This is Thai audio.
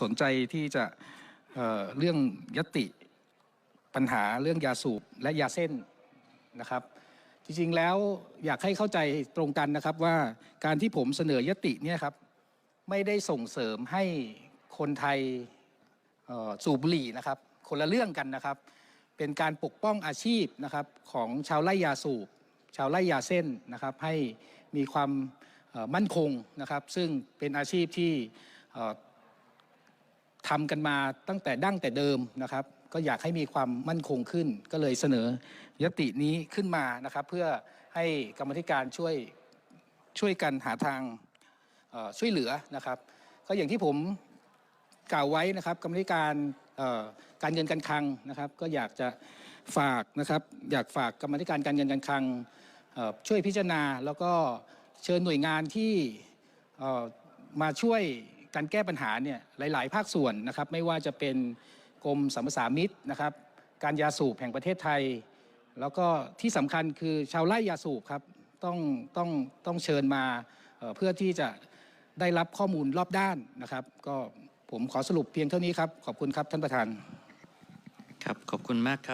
สนใจที่จะเเรื่องยติปัญหาเรื่องยาสูบและยาเส้นนะครับ จริงๆแล้วอยากให้เข้าใจตรงกันนะครับว่าการที่ผมเสนอยติเนี่ยครับไม่ได้ส่งเสริมให้คนไทยสูบบุหรี่นะครับ คนละเรื่องกันนะครับ เป็นการปกป้องอาชีพนะครับของชาวไร่ยาสูบ ชาวไร่ยาเส้นนะครับให้มีความมั่นคงนะครับ ซึ่งเป็นอาชีพที่ ทำกันมาตั้งแต่ดั้งแต่เดิมนะครับ ก็อยากให้มีความมั่นคงขึ้น ก็เลยเสนอยตินี้ขึ้นมานะครับ เพื่อให้กรรมธิการช่วยช่วยกันหาทางช่วยเหลือนะครับ ก็อย่างที่ผมกล่าวไว้นะครับกรรมธิการการเงินการคลังนะครับ ก็อยากจะฝากนะครับ อยากฝากกรรมธิการการเงินการคลังช่วยพิจารณา แล้วก็เชิญหน่วยงานที่มาช่วย การแก้ปัญหาเนี่ยหลาย ๆ ภาคส่วนนะครับไม่ว่าจะเป็นกรมสรรพสามิตนะครับ การยาสูบแห่งประเทศไทย แล้วก็ที่สำคัญคือชาวไร่ยาสูบครับต้องต้องต้องเชิญมาเพื่อที่จะได้รับข้อมูลรอบด้านนะครับ ก็ผมขอสรุปเพียงเท่านี้ครับ ขอบคุณครับท่านประธาน ครับขอบคุณมากครับ